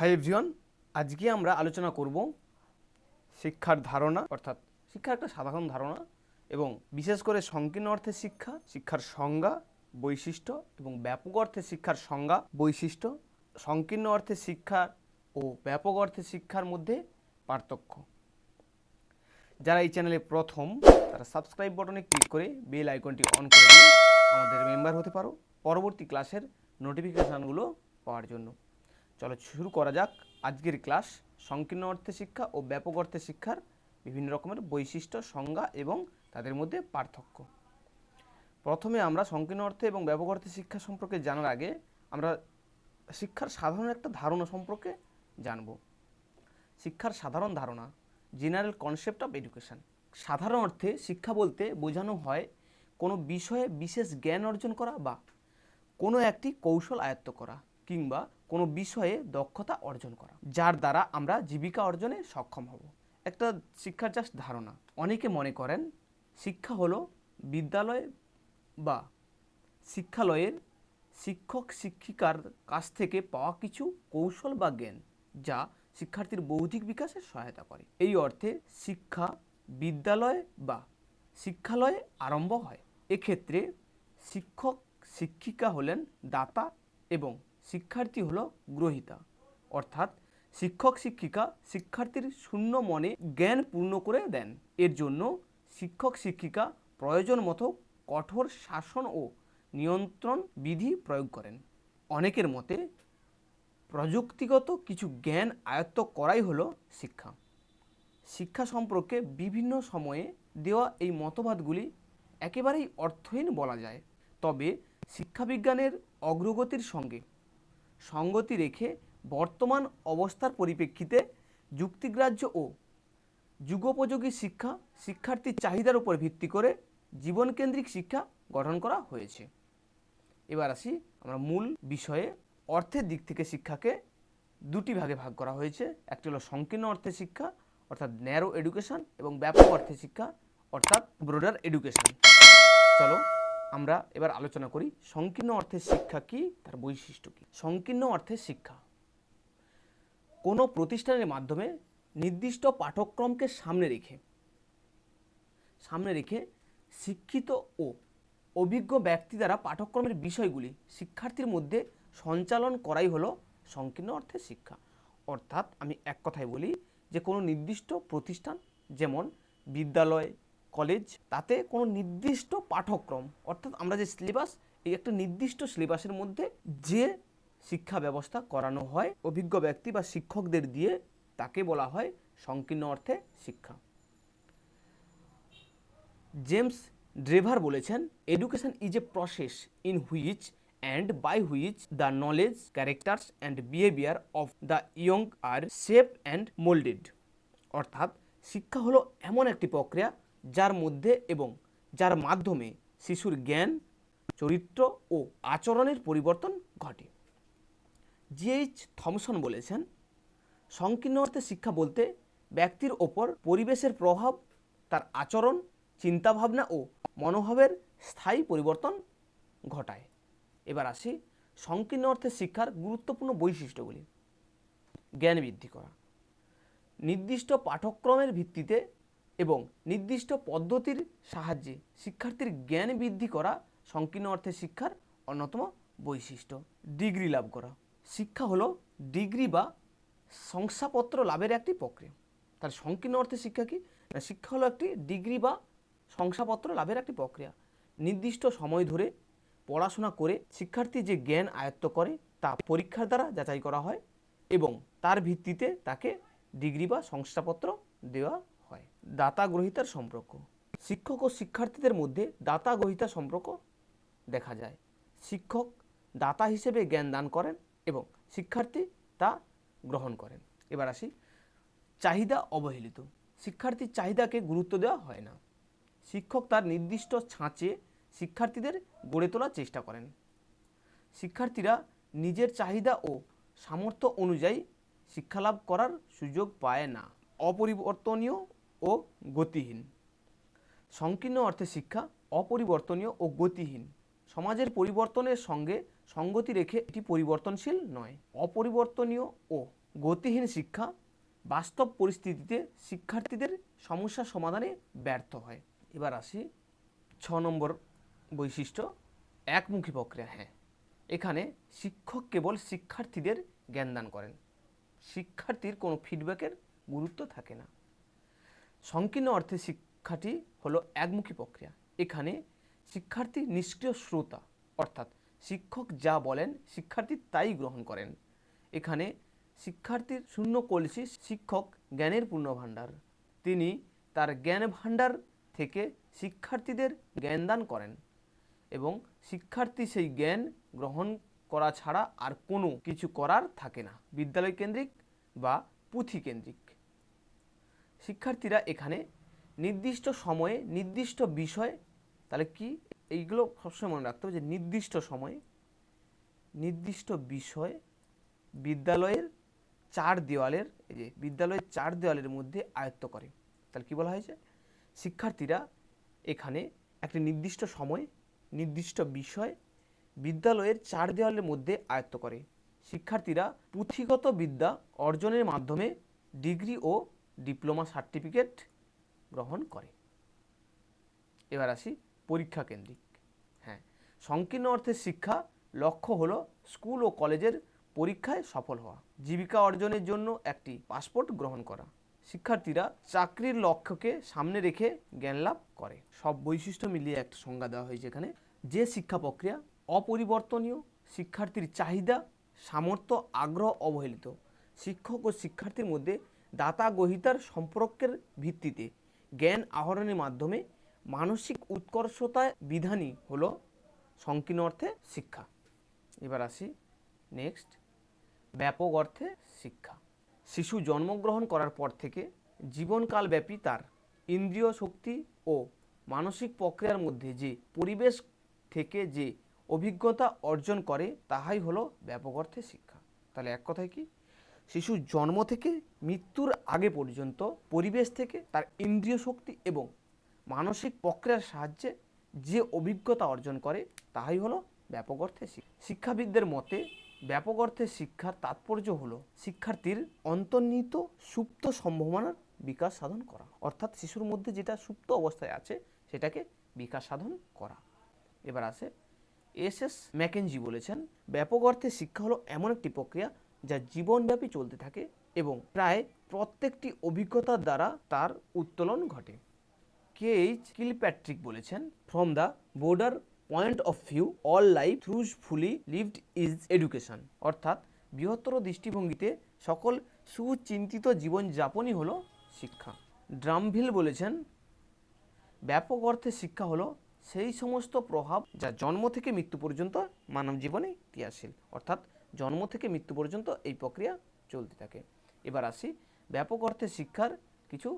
Hi everyone, আজকে আমরা আলোচনা করব শিক্ষার ধারণা, অর্থাৎ শিক্ষার একটা সাধারণ ধারণা এবং বিশেষ করে সংকীর্ণ অর্থে শিক্ষা, শিক্ষার সংজ্ঞা, বৈশিষ্ট্য এবং ব্যাপক অর্থে শিক্ষার সংজ্ঞা, বৈশিষ্ট্য, সংকীর্ণ অর্থে শিক্ষা ও ব্যাপক অর্থে শিক্ষার মধ্যে পার্থক্য। যারা এই চ্যানেলে প্রথম, তারা সাবস্ক্রাইব বাটনে ক্লিক করে বেল আইকনটি অন করে দিয়ে আমাদের মেম্বার হতে পারো। পরবর্তী ক্লাসের নোটিফিকেশানগুলো পাওয়ার জন্য। চলো শুরু করা যাক। আজকের ক্লাস সংকীর্ণ অর্থে শিক্ষা ও ব্যাপক অর্থে শিক্ষার বিভিন্ন রকমের বৈশিষ্ট্য, সংজ্ঞা এবং তাদের মধ্যে পার্থক্য। প্রথমে আমরা সংকীর্ণ অর্থে এবং ব্যাপক অর্থে শিক্ষা সম্পর্কে জানার আগে আমরা শিক্ষার সাধারণ একটা ধারণা সম্পর্কে জানব। শিক্ষার সাধারণ ধারণা জেনারেল কনসেপ্ট অফ এডুকেশন সাধারণ অর্থে শিক্ষা বলতে বোঝানো হয় কোনো বিষয়ে বিশেষ জ্ঞান অর্জন করা বা কোনো একটি কৌশল আয়ত্ত করা কিংবা কোনো বিষয়ে দক্ষতা অর্জন করা, যার দ্বারা আমরা জীবিকা অর্জনে সক্ষম হব। একটা শিক্ষার জাস্ট ধারণা। অনেকে মনে করেন শিক্ষা হলো বিদ্যালয় বা শিক্ষালয়ের শিক্ষক শিক্ষিকার কাছ থেকে পাওয়া কিছু কৌশল বা জ্ঞান, যা শিক্ষার্থীর বৌদ্ধিক বিকাশে সহায়তা করে। এই অর্থে শিক্ষা বিদ্যালয় বা শিক্ষালয়ে আরম্ভ হয়। এক্ষেত্রে শিক্ষক শিক্ষিকা হলেন দাতা এবং শিক্ষার্থী হলো গ্রহিতা। অর্থাৎ শিক্ষক, শিক্ষিকা শিক্ষার্থীর শূন্য মনে জ্ঞান পূর্ণ করে দেন। এর জন্য শিক্ষক, শিক্ষিকা প্রয়োজন মতো কঠোর শাসন ও নিয়ন্ত্রণ বিধি প্রয়োগ করেন। অনেকের মতে প্রযুক্তিগত কিছু জ্ঞান আয়ত্ত করাই হলো শিক্ষা। শিক্ষা সম্পর্কে বিভিন্ন সময়ে দেওয়া এই মতবাদগুলি একেবারেই অর্থহীন বলা যায়। তবে শিক্ষাবিজ্ঞানের অগ্রগতির সঙ্গে সঙ্গতি রেখে বর্তমান অবস্থার পরিপ্রেক্ষিতে যুক্তিগ্রাহ্য ও যুগোপযোগী শিক্ষা শিক্ষার্থীর চাহিদার উপর ভিত্তি করে জীবনকেন্দ্রিক শিক্ষা গঠন করা হয়েছে। এবার আসি আমরা মূল বিষয়ে। অর্থের দিক থেকে শিক্ষাকে দুটি ভাগে ভাগ করা হয়েছে। একটি হলো সংকীর্ণ অর্থে শিক্ষা, অর্থাৎ ন্যারো এডুকেশন এবং ব্যাপক অর্থে শিক্ষা, অর্থাৎ ব্রোডার এডুকেশন চলো আমরা এবার আলোচনা করি সংকীর্ণ অর্থের শিক্ষা কি, তার বৈশিষ্ট্য কি? সংকীর্ণ অর্থের শিক্ষা। কোনো প্রতিষ্ঠানের মাধ্যমে নির্দিষ্ট পাঠ্যক্রমকে সামনে রেখে সামনে রেখে শিক্ষিত ও অভিজ্ঞ ব্যক্তি দ্বারা পাঠ্যক্রমের বিষয়গুলি শিক্ষার্থীর মধ্যে সঞ্চালন করাই হলো সংকীর্ণ অর্থের শিক্ষা। অর্থাৎ আমি এক কথায় বলি যে কোনো নির্দিষ্ট প্রতিষ্ঠান, যেমন বিদ্যালয় কলেজ তাতে কোনো নির্দিষ্ট পাঠ্যক্রম, অর্থাৎ আমরা যে সিলেবাস এই একটা নির্দিষ্ট সিলেবাসের মধ্যে যে শিক্ষা ব্যবস্থা করানো হয়, অভিজ্ঞ ব্যক্তি বা শিক্ষকদের দিয়ে তাকে বলা হয় সংকীর্ণ অর্থে শিক্ষা। জেমস ড্রেভার বলেছেন education is a process in which and by which the knowledge characters and behaviour of the young are shaped and moulded অর্থাৎ, শিক্ষা হলো এমন একটি প্রক্রিয়া যার মধ্যে এবং যার মাধ্যমে শিশুর জ্ঞান, চরিত্র ও আচরণের পরিবর্তন ঘটে। জিএইচ থমসন বলেছেন, সংকীর্ণ অর্থে শিক্ষা বলতে ব্যক্তির ওপর পরিবেশের প্রভাব, তার আচরণ, চিন্তাভাবনা ও মনোভাবের স্থায়ী পরিবর্তন ঘটায়। এবার আসি সংকীর্ণ অর্থে শিক্ষার গুরুত্বপূর্ণ বৈশিষ্ট্যগুলি। জ্ঞান বৃদ্ধি করা। নির্দিষ্ট পাঠ্যক্রমের ভিত্তিতে এবং নির্দিষ্ট পদ্ধতির সাহায্যে শিক্ষার্থীর জ্ঞান বৃদ্ধি করা সংকীর্ণ অর্থে শিক্ষার অন্যতম বৈশিষ্ট্য, ডিগ্রি লাভ করা। শিক্ষা হলো ডিগ্রি বা শংসাপত্র লাভের একটি প্রক্রিয়া। তার সংকীর্ণ অর্থে শিক্ষা কি? শিক্ষা হলো একটি ডিগ্রি বা শংসাপত্র লাভের একটি প্রক্রিয়া। নির্দিষ্ট সময় ধরে পড়াশোনা করে শিক্ষার্থী যে জ্ঞান আয়ত্ত করে তা পরীক্ষার দ্বারা যাচাই করা হয় এবং তার ভিত্তিতে তাকে ডিগ্রি বা শংসাপত্র দেওয়া দাতা গ্রহিতার সম্পর্ক। শিক্ষক ও শিক্ষার্থীদের মধ্যে দাতা গ্রহিতা সম্পর্ক দেখা যায়। শিক্ষক দাতা হিসেবে জ্ঞান দান করেন এবং শিক্ষার্থী তা গ্রহণ করেন। এবার আসি, চাহিদা অবহেলিত। শিক্ষার্থীর চাহিদাকে গুরুত্ব দেওয়া হয় না। শিক্ষক তার নির্দিষ্ট ছাঁচে শিক্ষার্থীদের গড়ে তোলার চেষ্টা করেন। শিক্ষার্থীরা নিজের চাহিদা ও সামর্থ্য অনুযায়ী শিক্ষালাভ করার সুযোগ পায় না। অপরিবর্তনীয় ও গতিহীন। সংকীর্ণ অর্থে শিক্ষা, অপরিবর্তনীয় ও গতিহীন। সমাজের পরিবর্তনের সঙ্গে সঙ্গতি রেখে এটি পরিবর্তনশীল নয়। অপরিবর্তনীয় ও গতিহীন শিক্ষা বাস্তব পরিস্থিতিতে শিক্ষার্থীদের সমস্যা সমাধানে ব্যর্থ হয়। এবার আসি ছ নম্বর বৈশিষ্ট্য, একমুখী প্রক্রিয়া। হ্যাঁ এখানে শিক্ষক কেবল শিক্ষার্থীদের জ্ঞানদান করেন। শিক্ষার্থীর কোনো ফিডব্যাকের গুরুত্ব থাকে না। সংকীর্ণ অর্থে শিক্ষাটি হলো একমুখী প্রক্রিয়া। এখানে শিক্ষার্থী নিষ্ক্রিয় শ্রোতা, অর্থাৎ শিক্ষক যা বলেন, শিক্ষার্থী তাই গ্রহণ করেন। এখানে শিক্ষার্থীর শূন্য কলসি শিক্ষক জ্ঞানের পূর্ণ ভাণ্ডার তিনি তার জ্ঞান ভাণ্ডার থেকে শিক্ষার্থীদের জ্ঞানদান করেন এবং শিক্ষার্থী সেই জ্ঞান গ্রহণ করা ছাড়া আর কোনো কিছু করার থাকে না। বিদ্যালয় কেন্দ্রিক বা পুঁথি কেন্দ্রিক। শিক্ষার্থীরা এখানে নির্দিষ্ট সময়ে, নির্দিষ্ট বিষয়, তাহলে কি? এইগুলো সবসময় মনে রাখতে হবে যে নির্দিষ্ট সময়ে, নির্দিষ্ট বিষয় বিদ্যালয়ের চার দেওয়ালের, এই যে বিদ্যালয়ের চার দেওয়ালের মধ্যে আয়ত্ত করে। তাহলে কি বলা হয়েছে? শিক্ষার্থীরা এখানে একটি নির্দিষ্ট সময়, নির্দিষ্ট বিষয় বিদ্যালয়ের চার দেওয়ালের মধ্যে আয়ত্ত করে। শিক্ষার্থীরা পুঁথিগত বিদ্যা অর্জনের মাধ্যমে ডিগ্রি ও ডিপ্লোমা সার্টিফিকেট গ্রহণ করে। এবার আসি পরীক্ষা কেন্দ্রিক। হ্যাঁ সংকীর্ণ অর্থের শিক্ষা লক্ষ্য হলো স্কুল ও কলেজের পরীক্ষায় সফল হওয়া, জীবিকা অর্জনের জন্য একটি পাসপোর্ট গ্রহণ করা। শিক্ষার্থীরা চাকরির লক্ষ্যকে সামনে রেখে জ্ঞান লাভ করে। সব বৈশিষ্ট্য মিলিয়ে একটা সংজ্ঞা দেওয়া হয়েছে এখানে। যে শিক্ষা প্রক্রিয়া অপরিবর্তনীয়, শিক্ষার্থীর চাহিদা, সামর্থ্য, আগ্রহ অবহেলিত, শিক্ষক ও শিক্ষার্থীর মধ্যে দাতা গ্রহিতার সম্পর্কের ভিত্তিতে জ্ঞান আহরণের মাধ্যমে মানসিক উৎকর্ষতায় বিধানই হলো সংকীর্ণ অর্থে শিক্ষা। এবার আসি নেক্সট ব্যাপক অর্থে শিক্ষা। শিশু জন্মগ্রহণ করার পর থেকে জীবনকালব্যাপী তার ইন্দ্রিয় শক্তি ও মানসিক প্রক্রিয়ার মধ্যে যে পরিবেশ থেকে যে অভিজ্ঞতা অর্জন করে, তাহাই হলো ব্যাপক অর্থে শিক্ষা। তাহলে এক কথায় কি? শিশু জন্ম থেকে মৃত্যুর আগে পর্যন্ত পরিবেশ থেকে তার ইন্দ্রিয় শক্তি এবং মানসিক প্রক্রিয়ার সাহায্যে যে অভিজ্ঞতা অর্জন করে তাহাই হলো ব্যাপক অর্থে শিক্ষা। শিক্ষাবিদদের মতে ব্যাপক অর্থে শিক্ষার তাৎপর্য হলো শিক্ষার্থীর অন্তর্নিহিত সুপ্ত সম্ভাবনার বিকাশ সাধন করা। অর্থাৎ শিশুর মধ্যে যেটা সুপ্ত অবস্থায় আছে সেটাকে বিকাশ সাধন করা। এবার আসে এস এস ম্যাকেনজি বলেছেন, ব্যাপক অর্থে শিক্ষা হলো এমন একটি প্রক্রিয়া যা জীবনব্যাপী চলতে থাকে এবং প্রায় প্রত্যেকটি অভিজ্ঞতার দ্বারা তার উত্তোলন ঘটে। কে এইচ কিলপ্যাট্রিক বলেছেন from the broader point of view all life thus fully lived is education অর্থাৎ বৃহত্তর দৃষ্টিভঙ্গিতে সকল সুচিন্তিত জীবনযাপনই হলো শিক্ষা। ড্রামভিল বলেছেন, ব্যাপক অর্থে শিক্ষা হলো সেই সমস্ত প্রভাব যা জন্ম থেকে মৃত্যু পর্যন্ত মানব জীবনে ক্রিয়াশীল। অর্থাৎ জন্ম থেকে মৃত্যু পর্যন্ত এই প্রক্রিয়া চলতে থাকে। এবার আসি ব্যাপক অর্থে শিক্ষার কিছু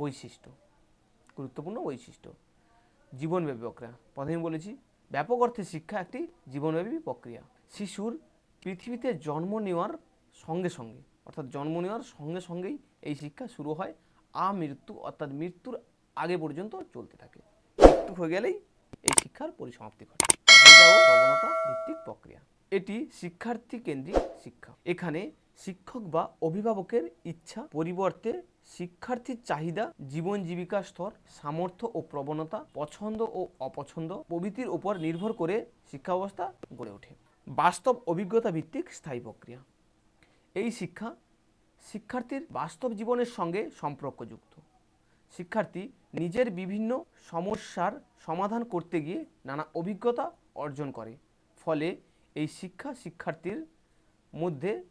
বৈশিষ্ট্য, গুরুত্বপূর্ণ বৈশিষ্ট্য। জীবনব্যাপী প্রক্রিয়া, প্রথমে বলেছি, ব্যাপক অর্থে শিক্ষা একটি জীবনব্যাপী প্রক্রিয়া। শিশুর পৃথিবীতে জন্ম নেওয়ার সঙ্গে সঙ্গে, অর্থাৎ জন্ম নেওয়ার সঙ্গে সঙ্গেই এই শিক্ষা শুরু হয় আমৃত্যু, অর্থাৎ মৃত্যুর আগে পর্যন্ত চলতে থাকে। মৃত্যু হয়ে গেলেই এই শিক্ষার পরিসমাপ্তি ঘটে। প্রবণতা ভিত্তিক প্রক্রিয়া। এটি শিক্ষার্থী কেন্দ্রিক শিক্ষা। এখানে শিক্ষক বা অভিভাবকের ইচ্ছা পরিবর্তে শিক্ষার্থীর চাহিদা, জীবন জীবিকা স্তর, সামর্থ্য ও প্রবণতা, পছন্দ ও অপছন্দ প্রভৃতির উপর নির্ভর করে শিক্ষা ব্যবস্থা গড়ে ওঠে। বাস্তব অভিজ্ঞতা ভিত্তিক স্থায়ী প্রক্রিয়া। এই শিক্ষা শিক্ষার্থীর বাস্তব জীবনের সঙ্গে সম্পর্কযুক্ত। শিক্ষার্থী নিজের বিভিন্ন সমস্যার সমাধান করতে গিয়ে নানা অভিজ্ঞতা অর্জন করে। ফলে এই শিক্ষা শিক্ষার্থীর মধ্যে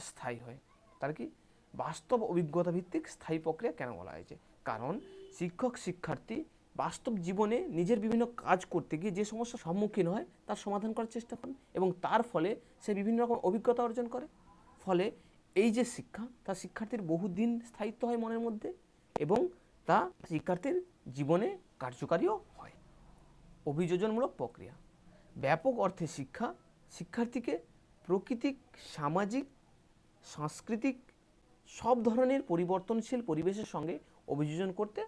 স্থায়ী হয়। তার কি? বাস্তব অভিজ্ঞতা ভিত্তিক স্থায়ী প্রক্রিয়া কেন বলা হয়েছে? কারণ শিক্ষক শিক্ষার্থী বাস্তব জীবনে নিজের বিভিন্ন কাজ করতে গিয়ে যে সমস্যার সম্মুখীন হয়, তার সমাধান করার চেষ্টা করেন এবং তার ফলে সে বিভিন্ন রকম অভিজ্ঞতা অর্জন করে। ফলে এই যে শিক্ষা, তা শিক্ষার্থীর বহুদিন স্থায়িত্ব হয় মনের মধ্যে এবং তা শিক্ষার্থীর জীবনে কার্যকারীও হয়। অভিযোজনমূলক প্রক্রিয়া। ব্যাপক অর্থে শিক্ষা শিক্ষার্থীকে প্রকৃতিক, সামাজিক, সাংস্কৃতিক সব ধরনের পরিবর্তনশীল পরিবেশের সঙ্গে অভিযোজন করতে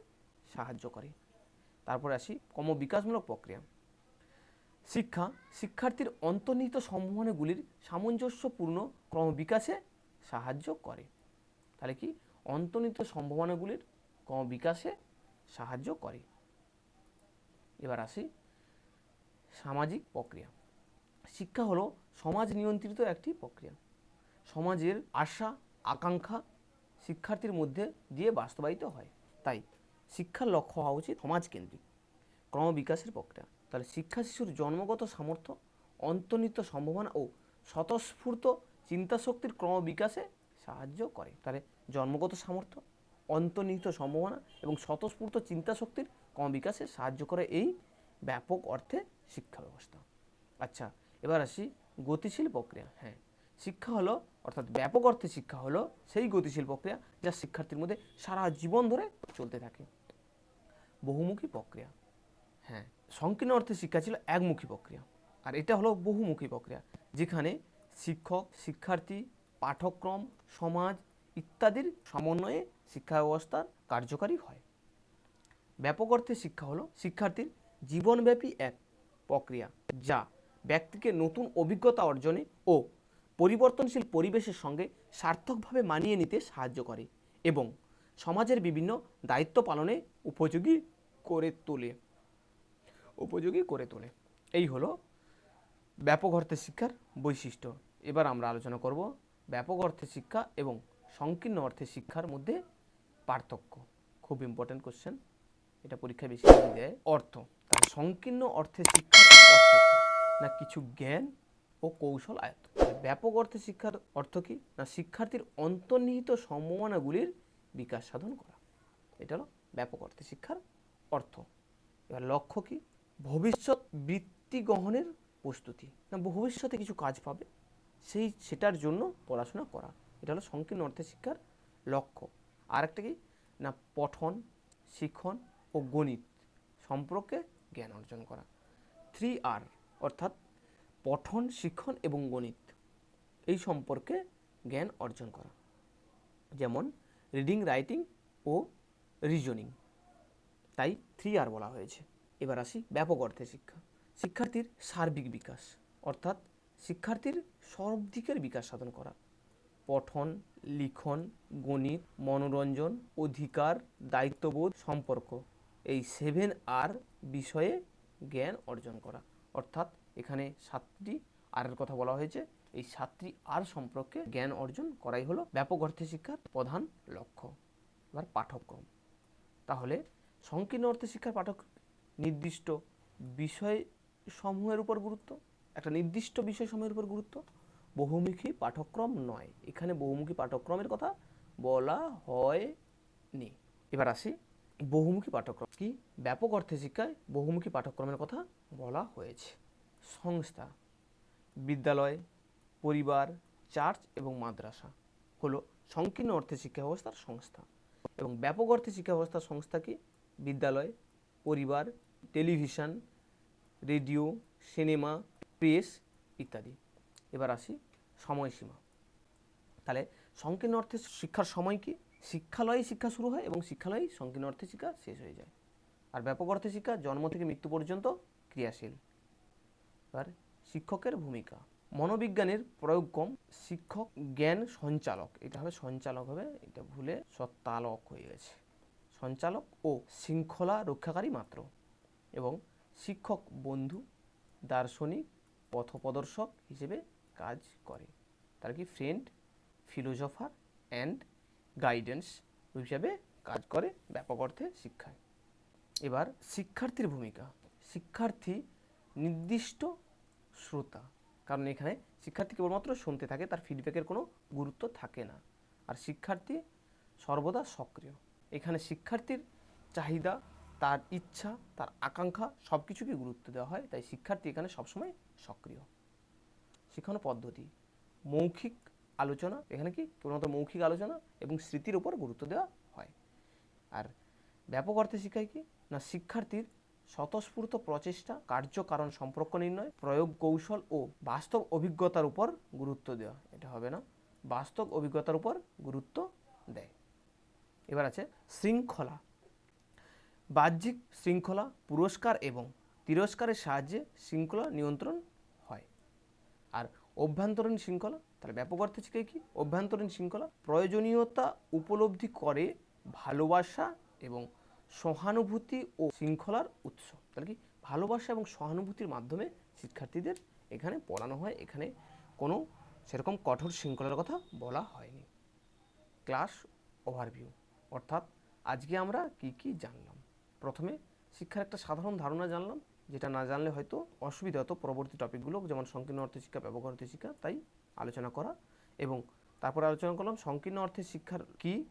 সাহায্য করে। তারপর আসি ক্রমবিকাশমূলক প্রক্রিয়া। শিক্ষা, শিক্ষার্থীর অন্তর্নিহিত সম্ভাবনাগুলির সামঞ্জস্যপূর্ণ ক্রমবিকাশে সাহায্য করে। তাহলে কি? অন্তর্নিহিত সম্ভাবনাগুলির ক্রম বিকাশে সাহায্য করে। এবার আসি সামাজিক প্রক্রিয়া। শিক্ষা হলো সমাজ নিয়ন্ত্রিত একটি প্রক্রিয়া। সমাজের আশা, আকাঙ্ক্ষা শিক্ষার্থীর মধ্যে দিয়ে বাস্তবায়িত হয়। তাই শিক্ষার লক্ষ্য হওয়া উচিত সমাজকেন্দ্রিক, ক্রমবিকাশের প্রক্রিয়া। তাহলে শিক্ষা শিশুর জন্মগত সামর্থ্য, অন্তর্নিহিত সম্ভাবনা ও স্বতঃস্ফূর্ত চিন্তাশক্তির ক্রমবিকাশে সাহায্য করে। তাহলে জন্মগত সামর্থ্য, অন্তর্নিহিত সম্ভাবনা এবং স্বতঃস্ফূর্ত চিন্তাশক্তির ক্রমবিকাশে সাহায্য করে এই ব্যাপক অর্থে শিক্ষা ব্যবস্থা। আচ্ছা এবার আসি গতিশীল প্রক্রিয়া হ্যাঁ। শিক্ষা হলো, অর্থাৎ ব্যাপক অর্থে শিক্ষা হলো সেই গতিশীল প্রক্রিয়া যা শিক্ষার্থীর মধ্যে সারা জীবন ধরে চলতে থাকে। বহুমুখী প্রক্রিয়া হ্যাঁ। সংকীর্ণ অর্থে শিক্ষা ছিল একমুখী প্রক্রিয়া, আর এটা হলো বহুমুখী প্রক্রিয়া, যেখানে শিক্ষক, শিক্ষার্থী পাঠক্রম সমাজ ইত্যাদির সমন্বয়ে শিক্ষা ব্যবস্থার কার্যকারী হয়। ব্যাপক অর্থে শিক্ষা হলো শিক্ষার্থীর জীবনব্যাপী এক প্রক্রিয়া যা ব্যক্তিকে নতুন অভিজ্ঞতা অর্জনে ও পরিবর্তনশীল পরিবেশের সঙ্গে সার্থকভাবে মানিয়ে নিতে সাহায্য করে এবং সমাজের বিভিন্ন দায়িত্ব পালনে উপযোগী করে তোলে। উপযোগী করে তোলে। এই হলো ব্যাপক অর্থে শিক্ষার বৈশিষ্ট্য। এবার আমরা আলোচনা করব ব্যাপক অর্থে শিক্ষা এবং সংকীর্ণ অর্থে শিক্ষার মধ্যে পার্থক্য। খুব ইম্পর্ট্যান্ট কোশ্চেন এটা পরীক্ষায় বেশি দেয়। অর্থ। তাহলে সংকীর্ণ অর্থে কী না কিছু জ্ঞান ও কৌশল আয়ত্ত? ব্যাপক অর্থে শিক্ষার অর্থ কী? না শিক্ষার্থীর অন্তর্নিহিত সম্ভাবনাগুলির বিকাশ সাধন করা। এটা হলো ব্যাপক অর্থে শিক্ষার অর্থ। এবার লক্ষ্য কী? ভবিষ্যৎ বৃত্তি গ্রহণের প্রস্তুতি। না ভবিষ্যতে কিছু কাজ পাবে, সেই সেটার জন্য পড়াশোনা করা। এটা হলো সংকীর্ণ অর্থে শিক্ষার লক্ষ্য। আর একটা কি? না পঠন শিখন ও গণিত সম্পর্কে জ্ঞান অর্জন করা। থ্রি আর অর্থাৎ পঠন, শিক্ষণ এবং গণিত। এই সম্পর্কে জ্ঞান অর্জন করা। যেমন রিডিং রাইটিং ও রিজনিং তাই থ্রি আর বলা হয়েছে। এবার আসি ব্যাপক অর্থে শিক্ষা। শিক্ষার্থীর সার্বিক বিকাশ, অর্থাৎ শিক্ষার্থীর সব দিকের বিকাশ সাধন করা। পঠন, লিখন, গণিত, মনোরঞ্জন, অধিকার, দায়িত্ববোধ, সম্পর্ক। এই সেভেন আর বিষয়ে জ্ঞান অর্জন করা। অর্থাৎ এখানে সাতটি আর এর কথা বলা হয়েছে। এই সাতটি আর সম্পর্কে জ্ঞান অর্জন করাই হলো ব্যাপক অর্থে শিক্ষার প্রধান লক্ষ্য এবার পাঠক্রম। তাহলে সংকীর্ণ অর্থে শিক্ষার পাঠক নির্দিষ্ট বিষয় সমূহের উপর গুরুত্ব, একটা নির্দিষ্ট বিষয় সমূহের উপর গুরুত্ব, বহুমুখী পাঠক্রম নয়। এখানে বহুমুখী পাঠক্রমের কথা বলা হয়নি। এবার আসি বহুমুখী পাঠ্যক্রম। কি? ব্যাপক অর্থে শিক্ষায় বহুমুখী পাঠ্যক্রমের কথা বলা হয়েছে। সংস্থা, বিদ্যালয়, পরিবার, চার্চ এবং মাদ্রাসা হলো সংকীর্ণ অর্থে শিক্ষা ব্যবস্থার সংস্থা। এবং ব্যাপক অর্থে শিক্ষা ব্যবস্থার সংস্থা কি? বিদ্যালয়, পরিবার, টেলিভিশন, রেডিও, সিনেমা, প্রেস ইত্যাদি। এবার আসি সময়সীমা। তাহলে সংকীর্ণ অর্থে শিক্ষার সময় কি? শিক্ষালয়ে শিক্ষা শুরু হয় এবং শিক্ষালয়েই সংকীর্ণ অর্থে শিক্ষা শেষ হয়ে যায়। আর ব্যাপক অর্থে শিক্ষা জন্ম থেকে মৃত্যু পর্যন্ত ক্রিয়াশীল। এবার শিক্ষকের ভূমিকা। মনোবিজ্ঞানের প্রয়োগ কম, শিক্ষক জ্ঞান সঞ্চালক। এটা হবে সঞ্চালক হবে, এটা ভুলে সত্তালক হয়ে গেছে। সঞ্চালক ও শৃঙ্খলা রক্ষাকারী মাত্র এবং শিক্ষক বন্ধু, দার্শনিক, পথপ্রদর্শক হিসেবে কাজ করে। তার কি? ফ্রেন্ড ফিলোজফার অ্যান্ড গাইডেন্স হিসাবে কাজ করে ব্যাপক অর্থে শিক্ষায়। এবার শিক্ষার্থীর ভূমিকা। শিক্ষার্থী নির্দিষ্ট শ্রোতা। কারণ এখানে শিক্ষার্থী কেবলমাত্র শুনতে থাকে, তার ফিডব্যাকের কোনো গুরুত্ব থাকে না। আর শিক্ষার্থী সর্বদা সক্রিয়। এখানে শিক্ষার্থীর চাহিদা, তার ইচ্ছা, তার আকাঙ্ক্ষা সব কিছুকে গুরুত্ব দেওয়া হয়, তাই শিক্ষার্থী এখানে সবসময় সক্রিয়। শিক্ষণ পদ্ধতি। মৌখিক আলোচনা, এখানে কি কেবলমাত্র মৌখিক আলোচনা এবং স্মৃতির উপর গুরুত্ব দেওয়া হয়। আর ব্যাপক অর্থে শিক্ষায় কি? না, শিক্ষার্থীর স্বতঃস্ফূর্ত প্রচেষ্টা কার্যকারণ সম্পর্ক নির্ণয়, প্রয়োগ কৌশল ও বাস্তব অভিজ্ঞতার উপর গুরুত্ব দেওয়া, এটা হবে না। বাস্তব অভিজ্ঞতার উপর গুরুত্ব দেয়। এবার আছে শৃঙ্খলা। বাহ্যিক শৃঙ্খলা, পুরস্কার এবং তিরস্কারের সাহায্যে শৃঙ্খলা নিয়ন্ত্রণ হয়। আর অভ্যন্তরীণ শৃঙ্খলা তাহলে ব্যাপক অর্থে শিক্ষা কি? অভ্যন্তরীণ শৃঙ্খলা, প্রয়োজনীয়তা উপলব্ধি করে, ভালোবাসা এবং সহানুভূতি ও শৃঙ্খলার উৎস। তাহলে কি? ভালোবাসা এবং সহানুভূতির মাধ্যমে শিক্ষার্থীদের এখানে পড়ানো হয়। এখানে কোনো সেরকম কঠোর শৃঙ্খলার কথা বলা হয়নি। Class overview. অর্থাৎ আজকে আমরা কি কি জানলাম? প্রথমে শিক্ষার একটা সাধারণ ধারণা জানলাম। যেটা না জানলে হয়তো অসুবিধা হতো। পরবর্তী টপিকগুলো যেমন সংকীর্ণ অর্থে শিক্ষা ব্যাপক অর্থে শিক্ষা, তাই আলোচনা করা এবং তারপর আলোচনা করলাম সংকীর্ণ অর্থে শিক্ষার কি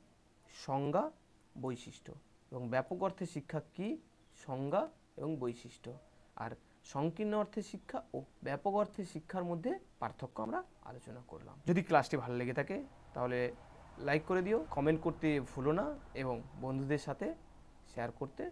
সংজ্ঞা বৈশিষ্ট্য এবং ব্যাপক অর্থে শিক্ষা কি সংজ্ঞা এবং বৈশিষ্ট্য। আর সংকীর্ণ অর্থে শিক্ষা ও ব্যাপক অর্থে শিক্ষার মধ্যে পার্থক্য আমরা আলোচনা করলাম। যদি ক্লাসটি ভালো লেগে থাকে, তাহলে লাইক করে দিও, কমেন্ট করতে ভুলো না এবং বন্ধুদের সাথে শেয়ার করতে